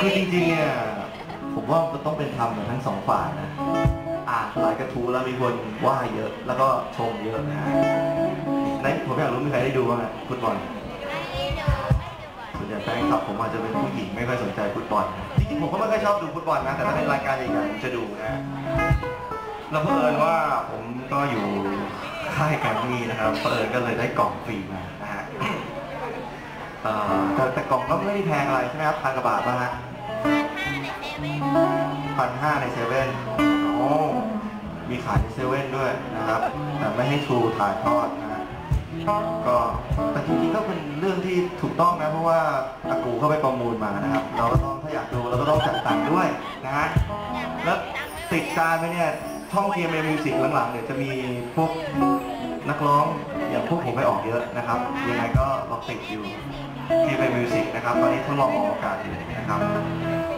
คือจริงๆเนี่ยผมว่ามันต้องเป็นธรรมกับทั้งสองฝ่ายนะอ่านหลายกระทู้แล้วมีคนว่าเยอะ แล้วก็ชมเยอะนะฮะในผมอยากรู้มีใครได้ดูบ้างอะฟุตบอลส่วนใหญ่แฟนคลับผมอาจจะเป็นผู้หญิงไม่ค่อยสนใจฟุตบอลนะจริงๆผมก็ไม่ค่อยชอบดูฟุตบอลนะแต่ถ้าเป็นรายการใหญ่ๆผมจะดูนะฮะแล้วเผอิญว่าผมก็อยู่ค่ายแกรมมี่นะครับเผอิญก็เลยได้กล่องฟรีมานะฮะเอ่อแต่แต่กล่องก็ไม่ได้แพงอะไรใช่ไหมครับพันกว่าบาทป่ะฮะพันห้าในเซเว่นโอ้มีขายในเซเว่นด้วยนะครับ แต่ไม่ให้ทรูถ่ายทอดนะฮะก็แต่จริงๆก็เป็นเรื่องที่ถูกต้องนะ เพราะว่าอากูเข้าไปประมูลมานะครับ เราก็ต้องถ้าอยากดูเราก็ต้องจ่ายตังค์ด้วยนะฮะแล้วติดตามไปเนี่ย ช่องเทียมมิวสิกหลังๆเนี่ยจะมีพวกนักร้องอย่างพวกผมไปออกเยอะนะครับ ยังไงก็ลองติดอยู่ที่เป็นมิวสิกนะครับ ตอนนี้ทดลองออกอากาศอยู่นะครับ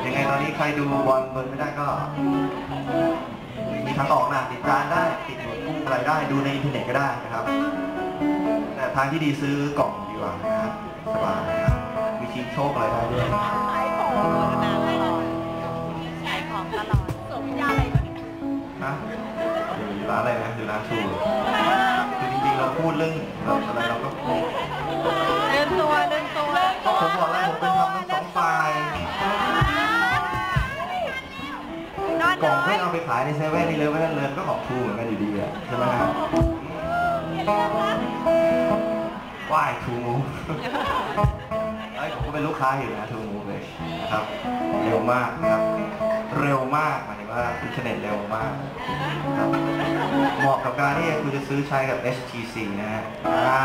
ยังไงตอนนี้ใครดูบอลเบิร์นไม่ได้ก็ มีทางออกนะติดจานได้ติดหนวดกุ้งอะไรได้ดูในอินเทอร์เน็ตก็ได้นะครับ แต่ทางที่ดีซื้อกล่องดีกว่านะครับสบายนะครับมีชิงโชคอะไรได้ด้วยขายของตลอดขายของตลอดสมยา นะอยู่ร้านอะไรนะอยู่ร้านชูคือจริงๆเราพูดเรื่องอะไรเราก็พูดเดินตัวเดินตัวผมบอกแล้วผมเป็นทำทั้งสองฝ่ายกล่องน้อเพื่ยอเอาไปขายในเซเว่นนี่เลยไม่ได้เลยก็ของทูเหมือนกันอยู่ดีอะใช่ไหมฮะว่ายทูมูไอ้ยผมก็เป็นลูกค้าอยู่นะทูมูเลยนะครับเร็วมากนะครับ เร็วมากหมายถึงว่าอินเทอร์เน็ตเร็วมากนะครับเหมาะกับการที่คุณจะซื้อใช้กับ HTC นะฮะอ่า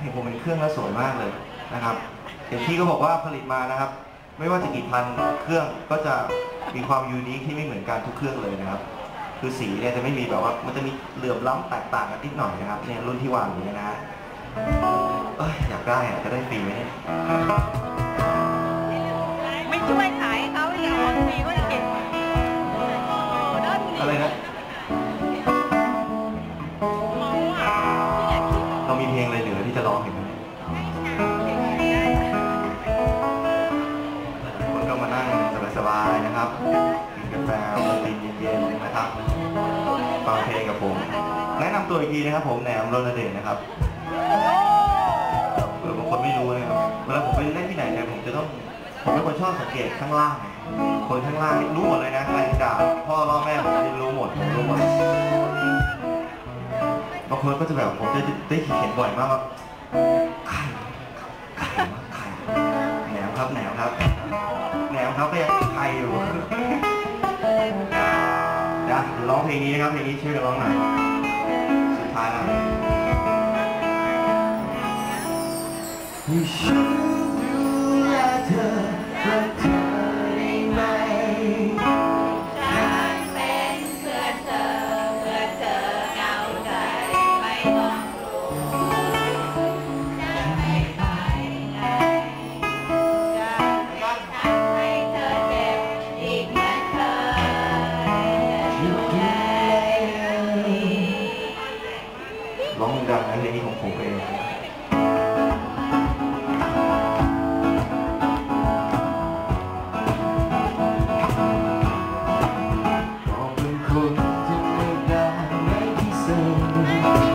เห็นผมเป็นเครื่องแล้วสวยมากเลยนะครับเห็นพี่ก็บอกว่าผลิตมานะครับ ไม่ว่าจะกี่พันเครื่องก็จะมีความยูนิคที่ไม่เหมือนกันทุกเครื่องเลยนะครับ คือสีเนี่ยจะไม่มีแบบว่ามันจะมีเหลื่อมล้ำแตกต่างกันนิดหน่อยนะครับเนี่ยรุ่นที่วางอยู่นะฮะเอ้ยอยากได้อะจะได้ฟรีไหมเนี่ยไม่ ช่วยขายให้เขาอย่างบางทีก็จะเก็บเดินอะไรนะเมาอะไม่อยากคิดเรามีเพลงอะไรเหลือที่จะร้องอีกไหมคนก็มานั่งสบายๆนะครับกินกาแฟกินเย็นๆนะครับฟังเพลงกับผม แนะนำตัวอีกทีนะครับ ผมแหนมรณเดชนะครับเผื่อบางคนไม่รู้นะครับเวลาผมไปเล่นที่ไหนเนี่ยผมจะต้อง ผมเป็นคนชอบสังเกตข้างล่าง คนข้างล่างรู้หมดเลยนะใครด่าพ่อล่อแม่ผมรู้หมดผมรู้หมดบางคนก็จะแบบผมจะได้เห็นบ่อยมากว่าใครใครวะใครแหนมครับแหนมครับแหนมครับก็ยังใครอยู่เดี๋ยวร้องเพลงนี้นะครับเพลงนี้ช่วยกันร้องหน่อยสุดท้ายแล้ว องดีร้องดังนะเพลงนี้ของผมเอง